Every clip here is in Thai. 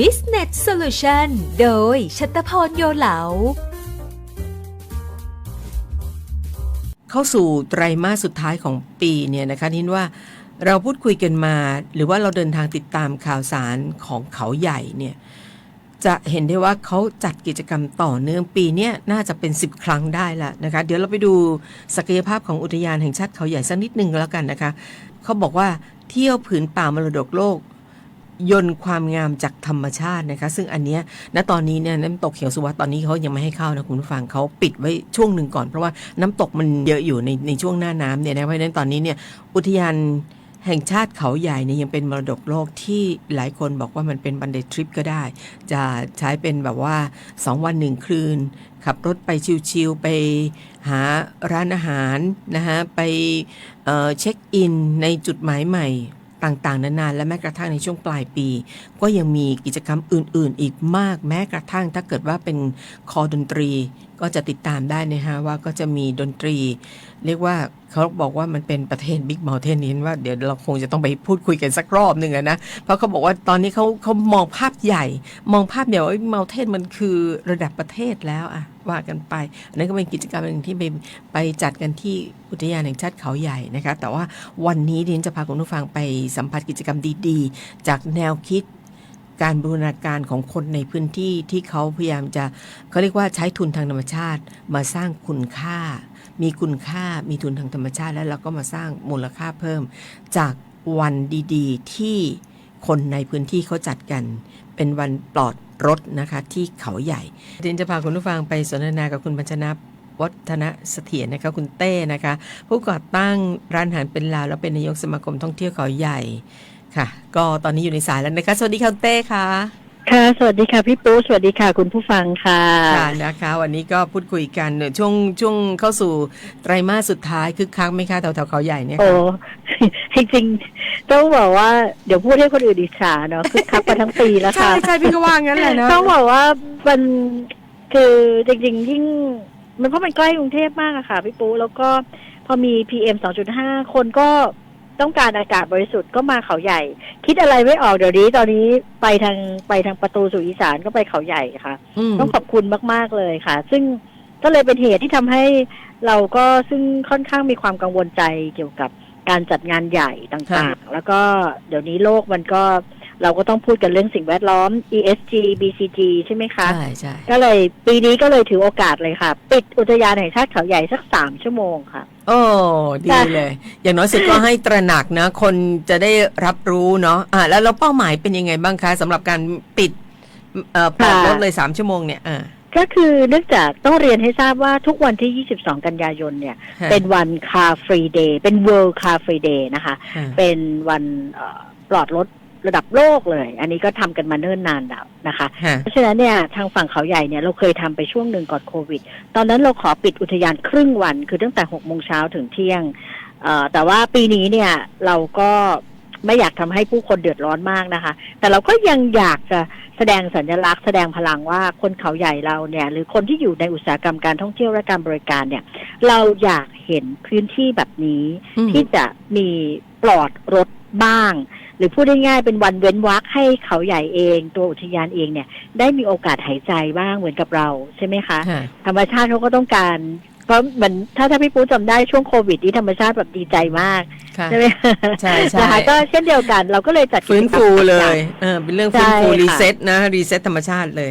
Business Solution โดยชัตพรโยเหลา เข้าสู่ไตรมาสสุดท้ายของปีเนี่ยนะคะนินว่าเราพูดคุยกันมา หรือว่าเราเดินทางติดตามข่าวสารของเขาใหญ่เนี่ยจะเห็นได้ว่าเขาจัดกิจกรรมต่อเนื่องปีนี้น่าจะเป็น 10 ครั้งได้ละนะคะ เดี๋ยวเราไปดูศักยภาพของอุทยานแห่งชาติเขาใหญ่สักนิดหนึ่งแล้วกันนะคะ เขาบอกว่าเที่ยวผืนป่ามรดกโลก ยนต์ความงามจากธรรมชาตินะคะ ซึ่งอันเนี้ยณตอนนี้เนี่ยน้ำตกเขียวสุวัตตอนนี้เขายังไม่ให้เข้านะคุณผู้ฟังเขาปิดไว้ช่วงหนึ่งก่อน เพราะว่าน้ำตกมันเยอะอยู่ในในช่วงหน้าน้ำเนี่ยนะเพราะฉะนั้นตอนนี้เนี่ยอุทยานแห่งชาติเขาใหญ่เนี่ยยังเป็นมรดกโลกที่หลายคนบอกว่ามันเป็นบันเดทริปก็ได้ จะใช้เป็นแบบว่า 2 วันหนึ่งคืน ขับรถไปชิวๆไปหาร้านอาหารนะคะไปเเช็คอินในจุดหมายใหม่ ต่างๆ นานาและแม้กระทั่งในช่วงปลายปี ก็ยังมีกิจกรรมอื่น ๆ อีกมาก แม้กระทั่งถ้าเกิดว่าเป็นคอดนตรี ก็จะติดตามได้นะฮะว่าก็จะมีดนตรี เรียกว่าเขาบอกว่ามันเป็นประเทศบิ๊ก u n เทนนี้ว่าเดี๋ยวเราคงจะต้องไปพูดคุยกันสักรอบหนึ่งนะ เพราะเขาบอกว่าตอนนี้เขาเขามองภาพใหญ่ มองภาพเดียวว่าเมลเทนมันคือระดับประเทศแล้วอะว่ากันไปอันนั้นก็เป็นกิจกรรมหนึ่งที่ไปไปจัดกันที่อุทยานแห่งชาติเขาใหญ่นะคะ แต่ว่าวันนี้ดิฉันจะพาคุณผู้ฟังไปสัมผัสกิจกรรมดีๆ จากแนวคิด การบูรณาการของคนในพื้นที่ที่เขาพยายามจะเขาเรียกว่าใช้ทุนทางธรรมชาติมาสร้างคุณค่า มีคุณค่ามีทุนทางธรรมชาติ แล้วเราก็มาสร้างมูลค่าเพิ่ม จากวันดีๆ ที่คนในพื้นที่เขาจัดกัน เป็นวันปลอดรถนะคะที่เขาใหญ่ดินจะพาคุณผู้ฟังไปสนทนากับคุณบัญชนะวัฒนเสถียรนะคะคุณเต้นะคะ ผู้ก่อตั้งร้านอาหารเป็นลาวแล้วเป็นนายกสมาคมท่องเที่ยวเขาใหญ่ ค่ะ ก็ตอนนี้อยู่ในสายแล้วนะคะสวัสดีค่ะคุณเต้ค่ะ ค่ะ สวัสดีค่ะพี่ปูสวัสดีค่ะ คุณผู้ฟังค่ะค่ะนะคะ วันนี้ก็พูดคุยกันเนี่ยช่วงช่วงเข้าสู่ไตรมาสสุดท้ายคึกคักไหมคะแถวแถวเขาใหญ่เนี่ยโอ้ค่ะจริงๆต้องบอกว่าเดี๋ยวพูดให้คนอื่นอิจฉาเนาะคือคักมาทั้งปีแล้วใช่ค่ะใช่พี่ก็ว่างั้นแหละเนาะต้องบอกว่ามันคือจริงๆยิ่งมันเพราะมันใกล้กรุงเทพมากอะค่ะพี่ปูแล้วก็พอมี PM 2.5คนก็ ต้องการอากาศบริสุทธิ์ก็มาเขาใหญ่ คิดอะไรไม่ออกเดี๋ยวนี้ ตอนนี้ไปทางไปทางประตูสู่อีสานก็ไปเขาใหญ่ค่ะอืมต้องขอบคุณมากๆเลยค่ะ ซึ่งก็เลยเป็นเหตุที่ทำให้เราก็ซึ่งค่อนข้างมีความกังวลใจเกี่ยวกับการจัดงานใหญ่ต่างๆ แล้วก็เดี๋ยวนี้โลกมันก็ เราก็ต้องพูดกันเรื่องสิ่งแวดล้อม ESG BCG ใช่ไหมคะ ใช่ใช่ก็เลยปีนี้ก็เลยถือโอกาสเลยค่ะ ปิดอุทยานแห่งชาติเขาใหญ่สักสามชั่วโมงค่ะ โอ้ดีเลย อย่างน้อยสุดก็ให้ตระหนักนะ คนจะได้รับรู้เนาะอ่าแล้วเราเป้าหมายเป็นยังไงบ้างคะสำหรับการปิดเอ่อปลอดรถเลยสามชั่วโมงเนี่ยอ่าก็คือเนื่องจากต้องเรียนให้ทราบว่าทุกวันที่ 22 กันยายนเนี่ยค่ะเป็นวันคาฟรีเดย์เป็น World Car Free Day นะคะค่ะเป็นวันเอ่อปลอดรถ ระดับโลกเลย อันนี้ก็ทำกันมาเนิ่นนานแล้วนะคะค่ะเพราะฉะนั้นเนี่ยทางฝั่งเขาใหญ่เนี่ยเราเคยทำไปช่วงหนึ่งก่อนโควิด ตอนนั้นเราขอปิดอุทยานครึ่งวัน คือตั้งแต่หกโมงเช้าถึงเที่ยงเอ่อแต่ว่าปีนี้เนี่ยเราก็ไม่อยากทำให้ผู้คนเดือดร้อนมากนะคะ แต่เราก็ยังอยากจะแสดงสัญลักษณ์แสดงพลังว่าคนเขาใหญ่เราเนี่ย หรือคนที่อยู่ในอุตสาหกรรมการท่องเที่ยวและการบริการเนี่ย เราอยากเห็นพื้นที่แบบนี้อืมที่จะมีปลอดรถบ้าง หรือพูดง่ายๆเป็นวันเว้นวักให้เขาใหญ่เอง ตัวอุทยานเองเนี่ย ได้มีโอกาสหายใจบ้างเหมือนกับเราใช่ไหมคะค่ะธรรมชาติเขาก็ต้องการเพราะเหมือนถ้าถ้าพี่ปูจำได้ช่วงโควิดที่ธรรมชาติแบบดีใจมากค่ะใช่ไหมใช่ใช่นะคะก็เช่นเดียวกัน เราก็เลยจัดกิจกรฟื้รมนฟูเลสามยอางเออเป็นเรื่องฟื้นฟูใช่ค่ะรีเซ็ตนะรีเซ็ตธรรมชาติเลย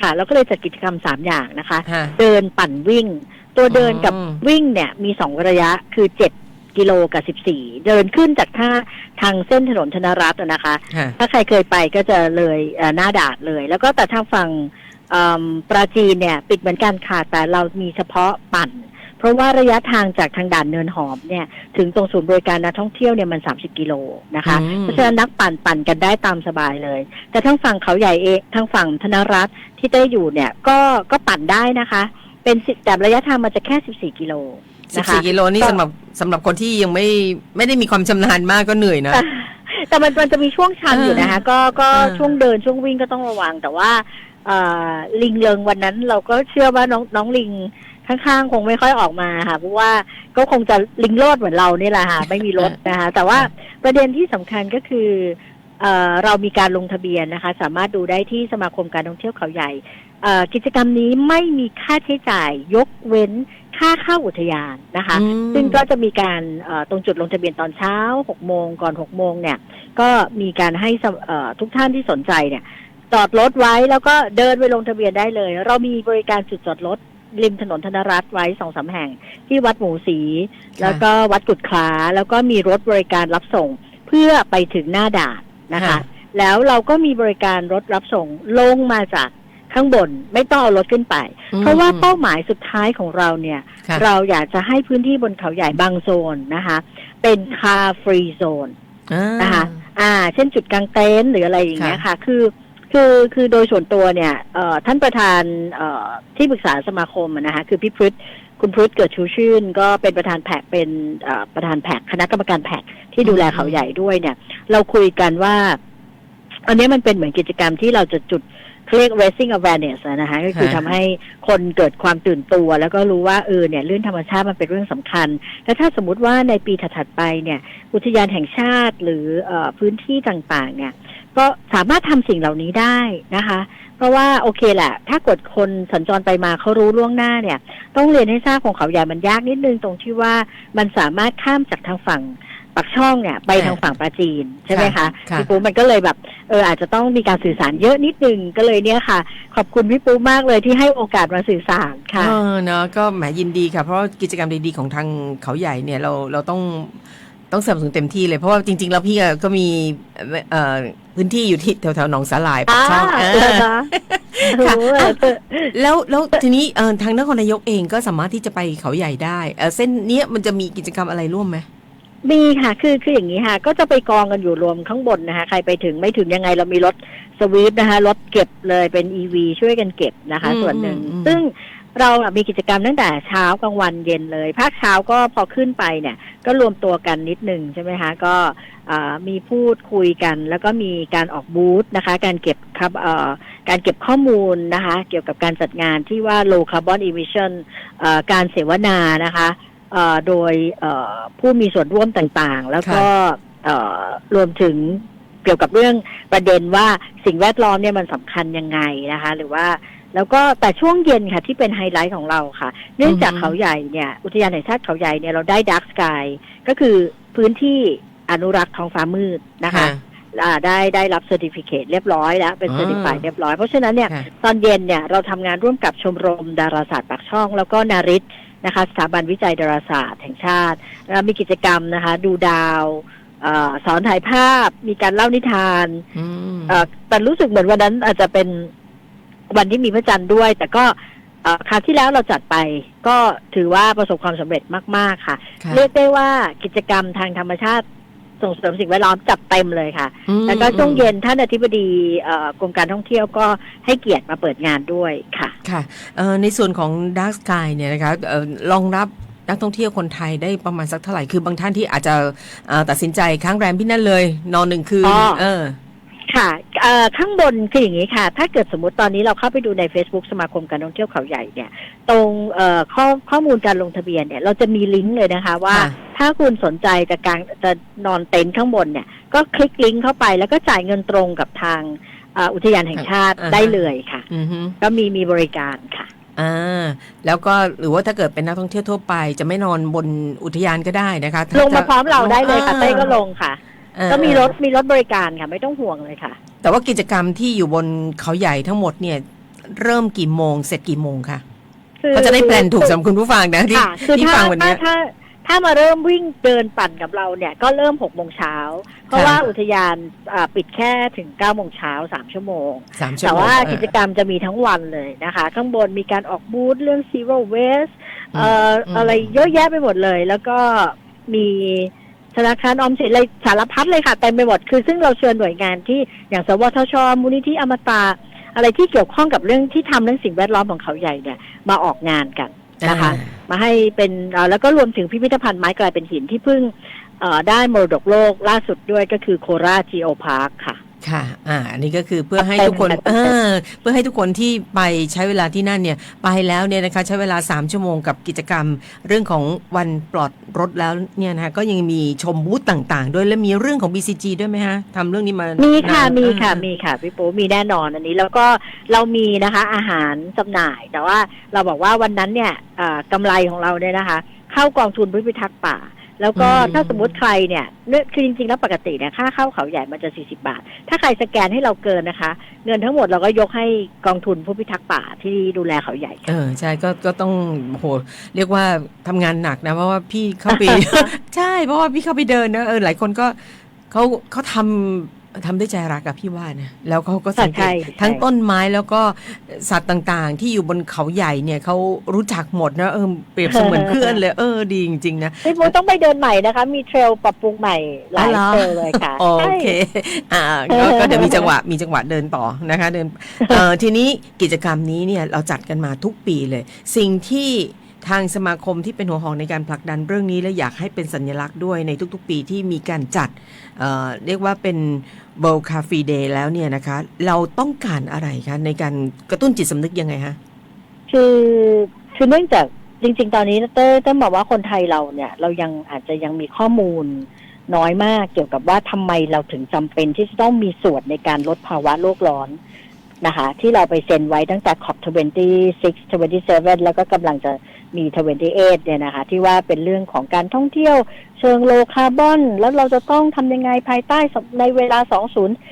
ค่ะเราก็เลยจัดกิจกรรมสามอย่างนะคะค่ะเดินปั่นวิ่ง ตัวเดินกับอ๋อวิ่งเนี่ยมีสองระยะคือเจ็ด กิโลกับสิบสี่เดินขึ้นจากท่าทางเส้นถนนธนรัตน์อะนะคะ ค่ะ ถ้าใครเคยไปก็จะเลยเอ่อหน้าดาดเลย แล้วก็แต่ทางฝั่งเอิ่มปราจีนเนี่ย ปิดเหมือนกันค่ะแต่เรามีเฉพาะปั่น เพราะว่าระยะทางจากทางด่านเนินหอมเนี่ย ถึงตรงศูนย์บริการนักท่องเที่ยวเนี่ยมัน 30 กิโลนะคะ อืม เพราะฉะนั้นนักปั่นปั่นกันได้ตามสบายเลย แต่ทั้งฝั่งเขาใหญ่เองทางฝั่งธนรัตน์ที่เต้อยู่เนี่ยก็ก็ปั่นได้นะคะ เป็นสิแต่ระยะทางมันจะแค่ 14 กิโล สิบนะคะ สี่กิโลนี่ก็สำหรับสำหรับคนที่ยังไม่ไม่ได้มีความชำนาญมากก็เหนื่อยนะ แต่มันมันจะมีช่วงชันอยู่นะคะ ก็ก็เออ ช่วงเดินช่วงวิ่งก็ต้องระวัง แต่ว่าเอ่อลิงเริงวันนั้นเราก็เชื่อว่าน้องน้องลิงข้างๆ คงไม่ค่อยออกมาค่ะ เพราะว่าก็คงจะลิงโลดเหมือนเรานี่แหละค่ะ ไม่มีรถนะคะ แต่ว่าประเด็นที่สำคัญก็คือเอ่อเรามีการลงทะเบียนนะคะ สามารถดูได้ที่สมาคมการท่องเที่ยวเขาใหญ่เอ่อกิจกรรมนี้ไม่มีค่าใช้จ่ายยกเว้น ค่าเข้าอุทยานนะคะอืมซึ่งก็จะมีการเอ่อตรงจุดลงทะเบียนตอนเช้า6โมงก่อน6โมงเนี่ย ก็มีการให้สำเอ่อทุกท่านที่สนใจเนี่ย จอดรถไว้แล้วก็เดินไปลงทะเบียนได้เลย เรามีบริการจุดจอดรถริมถนนธนรัตน์ไว้สองสามแห่ง ที่วัดหมูสี แล้วก็วัดกุดคล้าแล้วก็มีรถบริการรับส่งเพื่อไปถึงหน้าด่านนะคะค่ะแล้วเราก็มีบริการรถรับส่งลงมาจาก ข้างบนไม่ต้องเอารถขึ้นไป เพราะว่าเป้าหมายสุดท้ายของเราเนี่ยค่ะเราอยากจะให้พื้นที่บนเขาใหญ่บางโซนนะคะ เป็นคาฟรีโซนอ่านะคะอ่า เช่นจุดกลางเต็นท์หรืออะไรอย่างเงี้ยค่ะ คือคือคือโดยส่วนตัวเนี่ยเอ่อท่านประธานเอ่อที่ปรึกษาสมาคมอะนะคะคือพี่พฤษคุณพฤษเกิดชูชื่น ก็เป็นประธานแผกเป็นเอ่อประธานแผกคณะกรรมการแผกที่ดูแลเขาใหญ่ด้วยเนี่ย เราคุยกันว่า อันนี้มันเป็นเหมือนกิจกรรมที่เราจะจุด เขาเรียก raising awareness อะนะคะก็คือค่ะทำให้คนเกิดความตื่นตัว แล้วก็รู้ว่าเออเนี่ยเรื่องธรรมชาติมันเป็นเรื่องสำคัญ และถ้าสมมติว่าในปีถัดๆไปเนี่ย อุทยานแห่งชาติหรือเออพื้นที่ต่างๆ เนี่ย ก็สามารถทำสิ่งเหล่านี้ได้นะคะ เพราะว่าโอเคแหละถ้ากดคนสัญจรไปมาเขารู้ล่วงหน้าเนี่ย ต้องเรียนให้ทราบของเขาใหญ่มันยากนิดนึงตรงที่ว่ามันสามารถข้ามจากทางฝั่ง ปักช่องเนี่ยไปทางฝั่งปราจีนใช่ไหมคะค่ะพี่ปูมันก็เลยแบบเอออาจจะต้องมีการสื่อสารเยอะนิดนึงก็เลยเนี่ยค่ะ ขอบคุณพี่ปูมากเลยที่ให้โอกาสมาสื่อสารค่ะเออเนาะก็แหมยินดีค่ะ เพราะว่ากิจกรรมดีๆของทางเขาใหญ่เนี่ยเราเราต้องต้องสนับสนุนเต็มที่เลยเพราะว่าจริง ๆ แล้วพี่ก็มีเอ่อพื้นที่อยู่ที่แถวๆหนองสาหร่ายปากช่องอ่าเอเหรออคะค่ะโอ้โหแล้วแล้วทีนี้เอ่อทางนครนายกเองก็สามารถที่จะไปเขาใหญ่ได้เอ่อเส้นเนี้ยมันจะมีกิจกรรมอะไรร่วมไหม มีค่ะคือคืออย่างนี้ค่ะ ก็จะไปกองกันอยู่รวมข้างบนนะคะ ใครไปถึงไม่ถึงยังไงเรามีรถสวีปนะคะรถเก็บเลยเป็น e ีวีช่วยกันเก็บนะคะอืมส่วนหนึ่งอืมซึ่งเราอะมีกิจกรรมตั้งแต่เช้ากลางวันเย็นเลยภาคเช้าก็พอขึ้นไปเนี่ย ก็รวมตัวกันนิดหนึ่งใช่ไหมคะ ก็อ่ามีพูดคุยกัน แล้วก็มีการออกบูธนะคะ การเก็บครับเอ่อการเก็บข้อมูลนะคะ เกี่ยวกับการจัดงานที่ว่า low carbon emission เอ่อการเสวนานะคะเอ่อ โดยเอ่อผู้มีส่วนร่วมต่างๆ แล้วก็เอ่อรวมถึงเกี่ยวกับเรื่องประเด็นว่าสิ่งแวดล้อมเนี่ยมันสำคัญยังไงนะคะ หรือว่าแล้วก็แต่ช่วงเย็นค่ะที่เป็นไฮไลท์ของเราค่ะ เนื่องจากอือฮึเขาใหญ่เนี่ยอุทยานแห่งชาติเขาใหญ่เนี่ยเราได้ดักสกายก็คือพื้นที่อนุรักษ์ท้องฟ้ามืดนะคะอ่าได้ได้รับเซอร์ติฟิเคตเรียบร้อยแล้วเป็นอ่าเซอร์ติฟายเรียบร้อย เพราะฉะนั้นเนี่ยค่ะตอนเย็นเนี่ยเราทำงานร่วมกับชมรมดาราศาสตร์ปากช่อง แล้วก็นาริต นะคะสถาบันวิจัยดาราศาสตร์แห่งชาติแล้วมีกิจกรรมนะคะ ดูดาวเออสอนถ่ายภาพ มีการเล่านิทานอืมเอ่อแต่รู้สึกเหมือนวันนั้นอาจจะเป็นวันที่มีพระจันทร์ด้วย แต่ก็เอ่อคราวที่แล้วเราจัดไป ก็ถือว่าประสบความสำเร็จมาก ๆ ค่ะค่ะเรียกได้ว่ากิจกรรมทางธรรมชาติ ส่งเสริมสิ่งแวดล้อมจัดเต็มเลยค่ะอืมแล้วก็ช่วงเย็นท่านอธิบดีเอ่อกรมการท่องเที่ยวก็ให้เกียรติมาเปิดงานด้วยค่ะค่ะเอ่อในส่วนของ Dark Sky เนี่ยนะคะเอ่อรองรับนักท่องเที่ยวคนไทยได้ประมาณสักเท่าไหร่คือบางท่านที่อาจจะเอ่อตัดสินใจค้างแรมที่นั่นเลย นอนหนึ่งคืนอ๋อเออค่ะเอ่อ ข้างบนคืออย่างนี้ค่ะ ถ้าเกิดสมมติตอนนี้เราเข้าไปดูใน Facebook สมาคมการท่องเที่ยวเขาใหญ่เนี่ย ตรงเอ่อข้อข้อมูลการลงทะเบียนเนี่ยเราจะมีลิงก์เลยนะคะว่าค่ะถ้าคุณสนใจจะกางจะนอนเต็นท์ข้างบนเนี่ย ก็คลิกลิงก์เข้าไปแล้วก็จ่ายเงินตรงกับทางเอ่ออุทยานแห่งชาติอ่าฮะได้เลยค่ะอือฮึก็มีมีบริการค่ะอ่าแล้วก็หรือว่าถ้าเกิดเป็นนักท่องเที่ยวทั่วไป จะไม่นอนบนอุทยานก็ได้นะคะถ้ลงมาจะพร้อมเราได้เลยค่ะอ่าเต้ก็ลงค่ะเออก็มีรถมีรถบริการค่ะ ไม่ต้องห่วงเลยค่ะ แต่ว่ากิจกรรมที่อยู่บนเขาใหญ่ทั้งหมดเนี่ย เริ่มกี่โมงเสร็จกี่โมงคะคือเขาจะได้แปลนถูกสำหรับคุณผู้ฟังนะที่ค่ะคือที่ถ้าฟังวันถ้าเนี้ยถ้าถ้ามาเริ่มวิ่งเดินปั่นกับเราเนี่ยก็เริ่มหกโมงเช้าเพราะค่ะว่าอุทยานอ่าปิดแค่ถึงเก้าโมงเช้าสามชั่วโมงสามชั่วแต่โมงว่าเออกิจกรรมจะมีทั้งวันเลยนะคะ ข้างบนมีการออกบูธเรื่อง zero waste เอ่ออมอะไรเยอะแยะไปหมดเลย แล้วก็มี ธนาคารออมสินอะไรสารพัดเลยค่ะเต็มไปหมดคือซึ่งเราเชิญหน่วยงานที่อย่างสวทช มูลนิธิอมตะอะไรที่เกี่ยวข้องกับเรื่องที่ทำเรื่องสิ่งแวดล้อมของเขาใหญ่เนี่ยมาออกงานกันนะคะอ่ามาให้เป็นเอ่อแล้วก็รวมถึงพิพิธภัณฑ์ไม้กลายเป็นหินที่เพิ่งเอ่อได้มรดกโลกล่าสุดด้วยก็คือโคราชจีโอพาร์คค่ะ ค่ะ อ่า อันนี้ก็คือเพื่อให้ทุกคนจัดเต็เอมอเพื่อให้ทุกคนที่ไปใช้เวลาที่นั่นเนี่ย ไปแล้วเนี่ยนะคะ ใช้เวลา 3 ชั่วโมงกับกิจกรรม เรื่องของวันปลอดรถแล้วเนี่ยนะคะ ก็ยังมีชมบูธต่าง ๆ ด้วย และมีเรื่องของ BCG ด้วยไหมฮะทำเรื่องนี้มา มีค่ะนานมีค่ะอ่ามีค่ะ พี่ปูมีแน่นอนอันนี้ แล้วก็เรามีนะคะ อาหารจำหน่าย แต่ว่าเราบอกว่าวันนั้นเนี่ยเอ่อกำไรของเราเนี่ยนะคะ เข้ากองทุนพิพิทักษ์ป่า แล้วก็อืมถ้าสมมติใครเนี่ยเนื่องคือจริงๆแล้วปกติเนี่ยค่าเข้าเขาใหญ่มันจะ 40 บาท ถ้าใครสแกนให้เราเกินนะคะ เงินทั้งหมดเราก็ยกให้กองทุนผู้พิทักษ์ป่าที่ดูแลเขาใหญ่เออใช่ก็ก็ต้องโหเรียกว่าทำงานหนักนะเพราะว่าพี่เข้าไปใช่เพราะว่าพี่เข้าไปเดินนะเออหลายคนก็เขาเขาทำ ทำด้วยใจรักกับพี่ว่านะแล้วเขาก็สังเกใช่ตใช่ทั้งต้นไม้แล้วก็สัตว์ต่างๆ ที่อยู่บนเขาใหญ่เนี่ยเขารู้จักหมดนะเออเปรียบเสมือนเพื่อนเลยเออดีจริงๆนะพี่ปูต้องไปเดินใหม่นะคะ มีเทรลปรับปรุงใหม่หลายอ๋อเทเหรอรลเลยค่ะโอเคอ่าก็ก็เดี๋ยวมีจังหวะมีจังหวะเดินต่อนะคะ เดินเอ่อทีนี้กิจกรรมนี้เนี่ยเราจัดกันมาทุกปีเลย สิ่งที่ ทางสมาคมที่เป็นหัวหอกในการผลักดันเรื่องนี้และอยากให้เป็นสัญลักษณ์ด้วยในทุกๆ ปีที่มีการจัดเเรียกว่าเป็น World Coffee Day แล้วเนี่ยนะคะ เราต้องการอะไรคะในการกระตุ้นจิตสำนึกยังไงฮะคือคือเนื่องจากจริง ๆ ตอนนี้เต้ยต้บอกว่าคนไทยเราเนี่ย เรายังอาจจะยังมีข้อมูลน้อยมากเกี่ยวกับว่าทำไมเราถึงจำเป็นที่จะต้องมีส่วนในการลดภาวะโลกร้อน นะคะ ที่เราไปเซ็นไว้ตั้งแต่ขอบ26 27 แล้วก็กำลังจะมี 28 เนี่ยนะคะ ที่ว่าเป็นเรื่องของการท่องเที่ยวเชิงโลคาร์บอน แล้วเราจะต้องทำยังไงภายใต้ในเวลา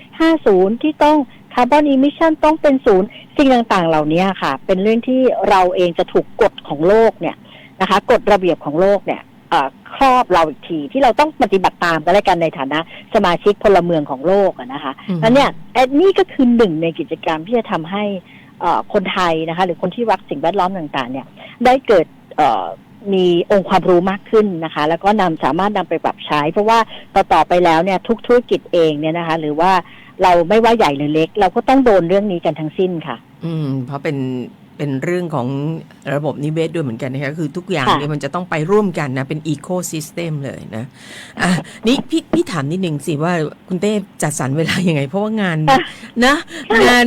2050 ที่ต้องคาร์บอนอิมิชันต้องเป็นศูนย์สิ่งต่างๆ เหล่านี้ค่ะ เป็นเรื่องที่เราเองจะถูกกฎของโลกเนี่ยนะคะ กฎระเบียบของโลกเนี่ย ครอบเราอีกทีที่เราต้องปฏิบัติตามกันและกันในฐานะสมาชิกพลเมืองของโลกอะนะคะอืมแล้วเนี่ยไอ้นี่ก็คือหนึ่งในกิจกรรมที่จะทำให้เอ่อคนไทยนะคะ หรือคนที่รักสิ่งแวดล้อมต่างๆ เนี่ย ได้เกิดเอ่อมีองค์ความรู้มากขึ้นนะคะ แล้วก็นำสามารถนำไปปรับใช้ เพราะว่าต่อต่อไปแล้วเนี่ยทุกธุรกิจเองเนี่ยนะคะ หรือว่าเราไม่ว่าใหญ่หรือเล็ก เราก็ต้องโดนเรื่องนี้กันทั้งสิ้นค่ะ อืม เพราะเป็น เป็นเรื่องของระบบนิเวศด้วยเหมือนกันนะคะคือทุกอย่างค่ะเนี่ยมันจะต้องไปร่วมกันนะ เป็นอีโคซิสเต็มเลยนะอะนี่พี่พี่ถามนิดนึงสิว่าคุณเต้จัดสรรเวลายังไง เพราะว่างานนะงาน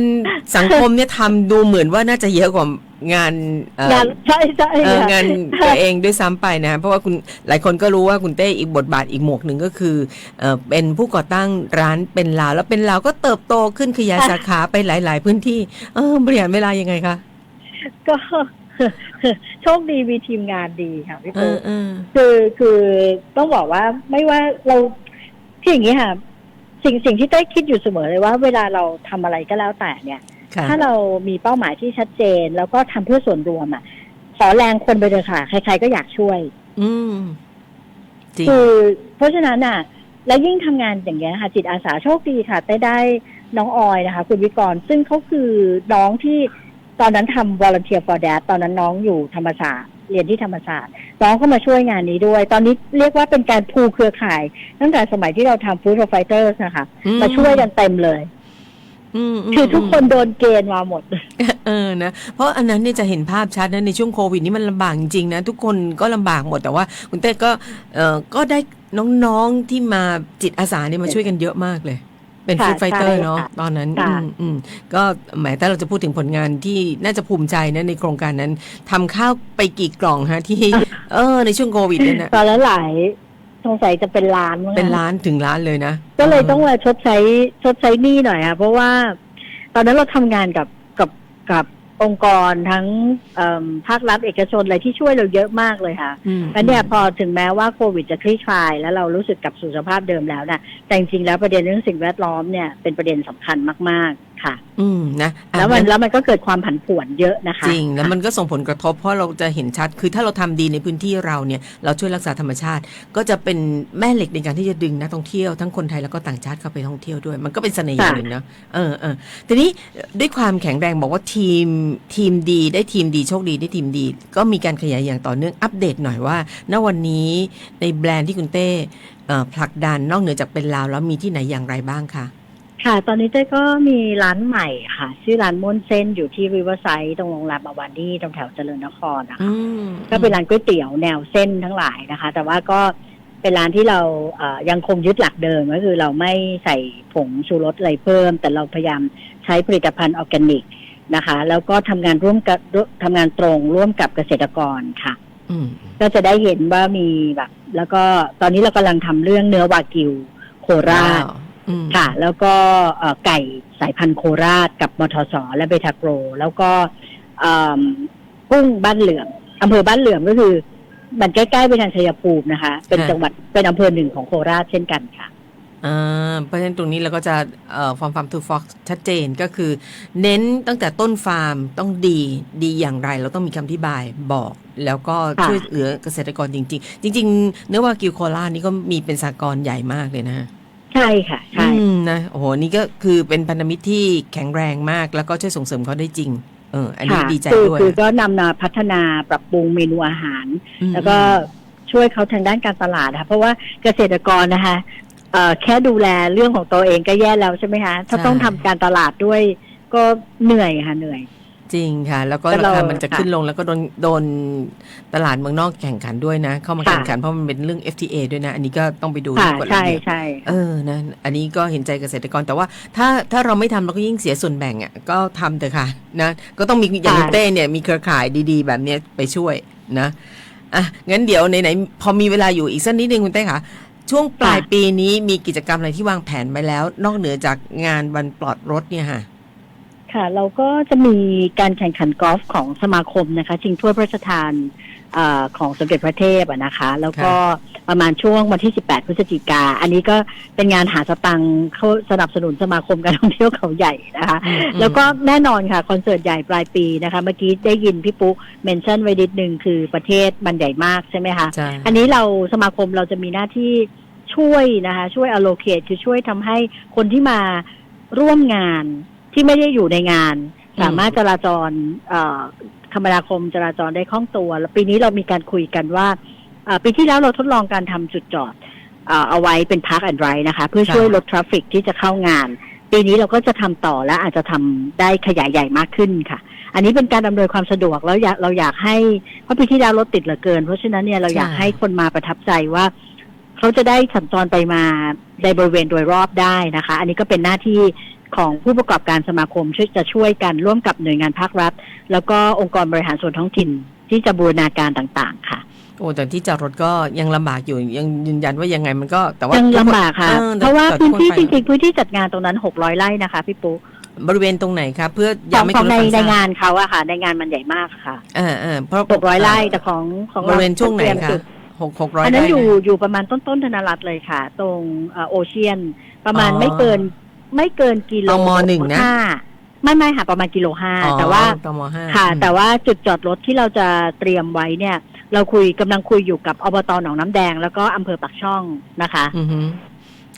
สังคมเนี่ยทำดูเหมือนว่าน่าจะเยอะกว่างานเอ่องานใช่ใช่เอ่อค่ะงานตัวเองด้วยซ้ำไปนะ เพราะว่าคุณหลายคนก็รู้ว่าคุณเต้อีกบทบาทอีกหมวกหนึ่งก็คือเอ่อเป็นผู้ก่อตั้งร้านเป็นลาว แล้วเป็นลาวก็เติบโตขึ้นขยายสาขาไปหลาย ๆ พื้นที่เออบริหารเวลายังไงคะ ก็โชคดีมีทีมงานดีค่ะพี่เอปูอเออคือคือต้องบอกว่าไม่ว่าเราที่อย่างนี้ค่ะ สิ่งสิ่งที่เต้ยคิดอยู่เสมอเลยว่า เวลาเราทำอะไรก็แล้วแต่เนี่ยค่ะถ้าเรามีเป้าหมายที่ชัดเจน แล้วก็ทำเพื่อส่วนรวมอะ ขอแรงคนไปเลยค่ะ ใคร ๆก็อยากช่วย อืมจริงคือ เพราะฉะนั้นอะ แล้วยิ่งทำงานอย่างเงี้ยค่ะ จิตอาสาโชคดีค่ะได้ได้น้องออยนะคะ คุณวิกร ซึ่งเขาคือน้องที่ ตอนนั้นทำ volunteer for dad ตอนนั้นน้องอยู่ธรรมศาสตร์เรียนที่ธรรมศาสตร์ น้องก็มาช่วยงานนี้ด้วย ตอนนี้เรียกว่าเป็นการพูเครือข่าย ตั้งแต่สมัยที่เราทำ food for fighters นะคะอืมมาช่วยกันเต็มเลยอืมมคือทุกคนโดนเกณฑ์มาหมด เออนะเพราะอันนั้นเนี่ยจะเห็นภาพชัดนะในช่วงโควิดนี่มันลำบากจริงๆนะ ทุกคนก็ลำบากหมดแต่ว่า คุณเต้ก็เออก็ได้น้องๆที่มาจิตอาสาเนี่ยมาช่วยกันเยอะมากเลย เป็นค่ะฟู้ดไฟเตอร์ใช่เนาะค่ะตอนนั้นค่ะอืมอืมก็แหมถ้าเราจะพูดถึงผลงานที่น่าจะภูมิใจนะในโครงการนั้นทำข้าวไปกี่กล่องฮะที่ เออ ในช่วงโควิดเนี่ยนะตอนแล้วหลายสงสัยจะเป็นล้านมั้งคะเป็นล้านถึงล้านเลยนะ ก็เลยต้องมาชดใช้ชดใช้หนี้หน่อยค่ะเพราะว่า ตอนนั้นเราทำงานกับกับกับ องค์กรทั้งเอิ่มภาครัฐเอกชนอะไรที่ช่วยเราเยอะมากเลยค่ะอืมแล้วเนี่ยพอถึงแม้ว่าโควิดจะคลี่คลาย แล้วเรารู้สึกกลับสู่สภาพเดิมแล้วนะแต่จริงๆแล้วประเด็นเรื่องสิ่งแวดล้อมเนี่ยเป็นประเด็นสำคัญมากๆ ค่ะ อืมนะอะแล้วมันงั้นแล้วมันก็เกิดความผันผวนเยอะนะคะ จริง แล้วมันก็ส่งผลกระทบเพราะเราจะเห็นชัด คือถ้าเราทำดีในพื้นที่เราเนี่ย เราช่วยรักษาธรรมชาติ ก็จะเป็นแม่เหล็กในการที่จะดึงนักท่องเที่ยวทั้งคนไทยแล้วก็ต่างชาติเข้าไปท่องเที่ยวด้วย มันก็เป็นเสน่ห์อย่างหนึ่งเนาะเออเออทีนี้ด้วยความแข็งแรงบอกว่าทีมทีมดีได้ทีมดีโชคดีได้ทีมดี ก็มีการขยายอย่างต่อเนื่องอัปเดตหน่อยว่า ณวันนี้ในแบรนด์ที่คุณเต้เอ่อผลักดันนอกเหนือจากเป็นลาวแล้วมีที่ไหนอย่างไรบ้างคะ ค่ะ ตอนนี้เจ๊ก็มีร้านใหม่ค่ะ ชื่อร้านม้วนเส้นอยู่ที่ริเวอร์ไซด์ตรงโรงแรมอวานดี้ตรงแถวเจริญนครนะคะอืมก็เป็นร้านก๋วยเตี๋ยวแนวเส้นทั้งหลายนะคะ แต่ว่าก็เป็นร้านที่เราเอ่อยังคงยึดหลักเดิมก็คือเราไม่ใส่ผงชูรสอะไรเพิ่ม แต่เราพยายามใช้ผลิตภัณฑ์ออร์แกนิกนะคะ แล้วก็ทำงานร่วมกับทำงานตรงร่วมกับเกษตรกรค่ะอืมก็จะได้เห็นว่ามีแบบ แล้วก็ตอนนี้เรากำลังทำเรื่องเนื้อวากิวโคราชว้าวอืม ค่ะ แล้วก็เอ่อไก่สายพันธุ์โคราชกับมทสและเบทาโกร แล้วก็เอิ่มกุ้งบ้านเหลื่อมอำเภอบ้านเหลื่อมก็คือ มันใกล้ๆไปทางชัยภูมินะคะ เป็นจังหวัดเป็นอำเภอหนึ่งของโคราชเช่นกันค่ะอ่าเพราะฉะนั้นตรงนี้เราก็จะเอ่อฟาร์มฟาร์มทูฟ็อกชัดเจนก็คือ เน้นตั้งแต่ต้นฟาร์มต้องดีดีอย่างไร เราต้องมีคำอธิบายบอก แล้วก็ค่ะช่วยเหลือเกษตรกรจริง ๆ จริง ๆ เนื้อวากิวโคราชนี่ก็มีเป็นสากรณ์ใหญ่มากเลยนะ ใช่ค่ะ ใช่อืมนะโอ้โหนี่ก็คือเป็นพันธมิตรที่แข็งแรงมากแล้วก็ช่วยส่งเสริมเขาได้จริง เออ อันนี้ค่ะดีใจคือด้วย คือก็นำมาพัฒนาปรับปรุงเมนูอาหารอืมแล้วก็ช่วยเขาทางด้านการตลาดนะคะเพราะว่าเกษตรกรนะคะเอ่อแค่ดูแลเรื่องของตัวเองก็แย่แล้วใช่ไหมคะถ้าต้องทำการตลาดด้วย ก็เหนื่อยค่ะเหนื่อย จริงค่ะ แล้วก็แต่ราเราคามันจะค่ะขึ้นลงแล้วก็โดนโดนตลาดเมืองนอกแข่งขันด้วยนะ เข้ามาค่ะแข่งขันเพราะมันเป็นเรื่อง FTA ด้วยนะ อันนี้ก็ต้องไปดูค่ะกฎระใช่เบียบใช่เออนะอันนี้ก็เห็นใจเกษตรกรแต่ว่าถ้าถ้าเราไม่ทำเราก็ยิ่งเสียส่วนแบ่งอะก็ทำเถอะค่ะนะก็ต้องมีอย่างคุณเต้เนี่ยมีเครือข่ายดีๆ แบบเนี้ยไปช่วยนะอะงั้นเดี๋ยวไหนๆพอมีเวลาอยู่อีกสักนิดนึงคุณเต้ค่ะช่วงปลายปีนี้มีกิจกรรมอะไรที่วางแผนไว้แล้ว นอกเหนือจากงานวันปลอดรถเนี่ยค่ะ ค่ะ เราก็จะมีการแข่งขันกอล์ฟของสมาคมนะคะชิงถ้วยพระราชทานเออของสมเด็จพระเทพอะนะคะ แล้วก็ประมาณช่วงวันที่ 18 พฤศจิกา อันนี้ก็เป็นงานหาสตังค์เขาสนับสนุนสมาคมการท่องเที่ยวเขาใหญ่นะคะอืมแล้วก็แน่นอนค่ะ คอนเสิร์ตใหญ่ปลายปีนะคะ เมื่อกี้ได้ยินพี่ปุ๊เมนชั่นไว้นิดนึงคือประเทศมันใหญ่มากใช่ไหมคะใช่อันนี้เราสมาคมเราจะมีหน้าที่ช่วยนะคะ ช่วย allocate คือช่วยทำให้คนที่มาร่วมงาน ที่ไม่ได้อยู่ในงาน สามารถจราจรเอ่อคมนาคมจราจรได้คล่องตัวแล้วปีนี้เรามีการคุยกันว่าเอ่อปีที่แล้วเราทดลองการทำจุดจอดเอ่อเอาไว้เป็น Park and Ride นะคะ เพื่อช่วยลดทราฟฟิกที่จะเข้างาน ปีนี้เราก็จะทำต่อและอาจจะทำได้ขยายใหญ่มากขึ้นค่ะ อันนี้เป็นการอำนวยความสะดวกแล้วอยากเราอยากให้เพราะปีที่แล้วรถติดเหลือเกิน เพราะฉะนั้นเนี่ยเราอยากใช่ให้คนมาประทับใจว่าเขาจะได้สัญจรไปมาในบริเวณโดยรอบได้นะคะ อันนี้ก็เป็นหน้าที่ ของผู้ประกอบการสมาคมช่วยจะช่วยกันร่วมกับหน่วยงานภาครัฐ แล้วก็องค์กรบริหารส่วนท้องถิ่นที่จะบูรณาการต่างๆ ค่ะโอ้แต่ที่จอดรถก็ยังลำบากอยู่ยังยืนยันว่ายังไงมันก็แต่ว่ายังลำบากค่ะออเพราะว่าจอดพื้นที่ทั่วจไปริงๆพื้นที่จัดงานตรงนั้น600ไร่นะคะพี่ปุ๊บริเวณตรงไหนครับเพื่อขย้ำองให้ขอคุงณในผู้ฟังในทราบงานเขาอะค่ะ ในงานมันใหญ่มากค่ะเออเออเพราะ600ไร่แต่ของของบริเวณช่วงไหนเตรียมคะจุดหกหกร้อยอันนั้นได้อยู่นะอยู่ประมาณต้นต้นๆธนรัตน์เลยค่ะ ตรงโอเชียนประมาณอ๋อไม่เกิน ไม่เกินกิโลตมหนึ่งนะห้าไม่ไม่ค่ะประมาณกิโลห้าอ๋อแต่ว่าตมห้าค่ะอืมแต่ว่าจุดจอดรถที่เราจะเตรียมไว้เนี่ย เราคุยกำลังคุยอยู่กับอบตหนองน้ำแดงแล้วก็อำเภอปากช่องนะคะอือฮึ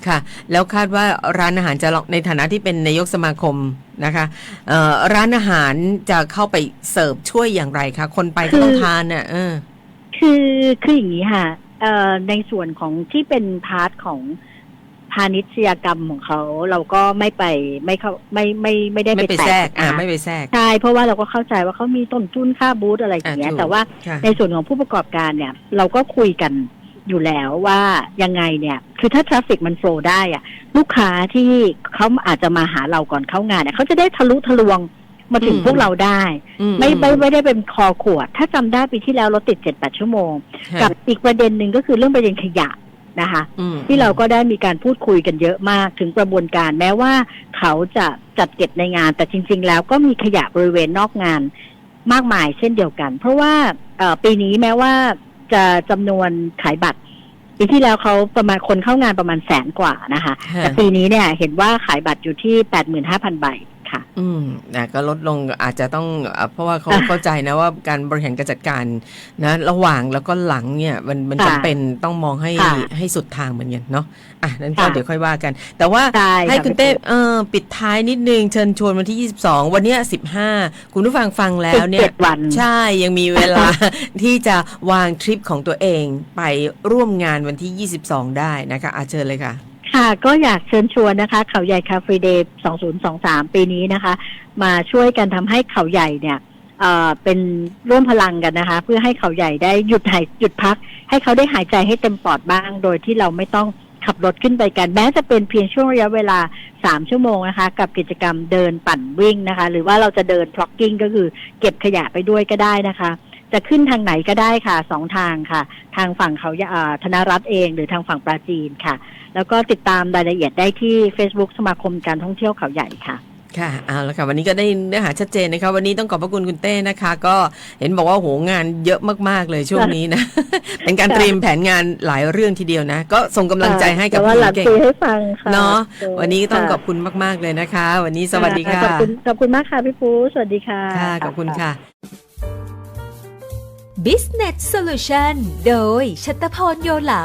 ค่ะ แล้วคาดว่าร้านอาหารจะลองในฐานะที่เป็นนายกสมาคมนะคะเอ่อร้านอาหารจะเข้าไปเสิร์ฟช่วยอย่างไรคะคนไปก็ต้องคือทานน่ะเออคือคืออย่างนี้ค่ะเอ่อในส่วนของที่เป็นพาร์ทของ พาณิชยกรรมของเขาเราก็ไม่ไปไม่เข้าไม่ไม่ไม่ได้ไม่ไปไปแตะแทรกอ่านะคะไม่ไปแทรกใช่เพราะว่าเราก็เข้าใจว่าเขามีต้นทุนค่าบูธอะไรอย่างเงี้ยอ่าถูกแต่ว่าค่ะในส่วนของผู้ประกอบการเนี่ย เราก็คุยกันอยู่แล้วว่ายังไงเนี่ย คือถ้าทราฟฟิกมันโฟล์ได้อะลูกค้าที่เขาอาจจะมาหาเราก่อนเข้างานเนี่ยเขาจะได้ทะลุทะลวงมาถึงอืมพวกเราได้อืไม่ไม่อืไม่ได้เป็นคอขวด ถ้าจำได้ปีที่แล้วรถติดเจ็ดแปดชั่วโมงค่ะกับอีกประเด็นหนึ่งก็คือเรื่องประเด็นขยะ นะคะอืมที่เราก็ได้มีการพูดคุยกันเยอะมากถึงกระบวนการแม้ว่าเขาจะจัดเก็บในงาน แต่จริง ๆ แล้วก็มีขยะบริเวณนอกงานมากมายเช่นเดียวกัน เพราะว่าเอ่อปีนี้แม้ว่าจะจำนวนขายบัตรปีที่แล้วเขาประมาณคนเข้างานประมาณแสนกว่านะคะค่ะแต่ปีนี้เนี่ยเห็นว่าขายบัตรอยู่ที่แปดหมื่นห้าพันใบ ค่ะ อืมนะก็ลดลงอาจจะต้องเอ่อเพราะว่าเขาอะเข้าใจนะว่าการบริหารการจัดการนะระหว่างแล้วก็หลังเนี่ยมันมันค่ะจำเป็นต้องมองให้ค่ะให้สุดทางเหมือนกันเนาะอะนั้นก็ค่ะเดี๋ยวค่อยว่ากัน แต่ว่าใช่ให้ค่ะคุณพี่เต้ปุ๊เออปิดท้ายนิดนึงเชิญชวนวันที่ 22 วันเนี้ย15 คุณผู้ฟังฟังแล้วเนี่สิบยเจ็ดวันใช่ยังมีเวลาที่จะวางทริปของตัวเองไปร่วมงานวันที่ 22 ได้นะคะอาเชิญเลยค่ะ ค่ะก็อยากเชิญชวนนะคะ เขาใหญ่คาเฟ่เดย์2023 ปีนี้นะคะ มาช่วยกันทำให้เขาใหญ่เนี่ยเป็นร่วมพลังกันนะคะ เพื่อให้เขาใหญ่ได้หยุดหายหยุดพัก ให้เขาได้หายใจให้เต็มปอดบ้าง โดยที่เราไม่ต้องขับรถขึ้นไปกันแม้จะเป็นเพียงช่วงระยะเวลาสามชั่วโมงนะคะ กับกิจกรรมเดินปั่นวิ่งนะคะ หรือว่าเราจะเดิน plogging ก็คือเก็บขยะไปด้วยก็ได้นะคะ จะขึ้นทางไหนก็ได้ค่ะสองทางค่ะ ทางฝั่งเขาอ่าธนรัฐเอง หรือทางฝั่งปราจีนค่ะ แล้วก็ติดตามรายละเอียดได้ที่ Facebook สมาคมการท่องเที่ยวเขาใหญ่ค่ะค่ะเอาละค่ะวันนี้ก็ได้เนื้อหาชัดเจนนะคะ วันนี้ต้องขอบพระคุณคุณเต้นะคะ ก็เห็นบอกว่าโหงานเยอะมากๆเลยช่วงนี้นะ เป็นการเตรียมแผนงานหลายเรื่องทีเดียวนะ ก็ส่งกำลังใจให้กับแต่ว่าผู้หลังเก่งคุยให้ฟังค่ะเนาะออวันนี้ต้องค่ะขอบคุณมากๆเลยนะคะ วันนี้สวัสดีค่ะขอบคุณขอบคุณมากค่ะพี่ปูสวัสดีค่ะค่ะขอบคุณค่ะ Business Solution โดยชัตพรโยเหลา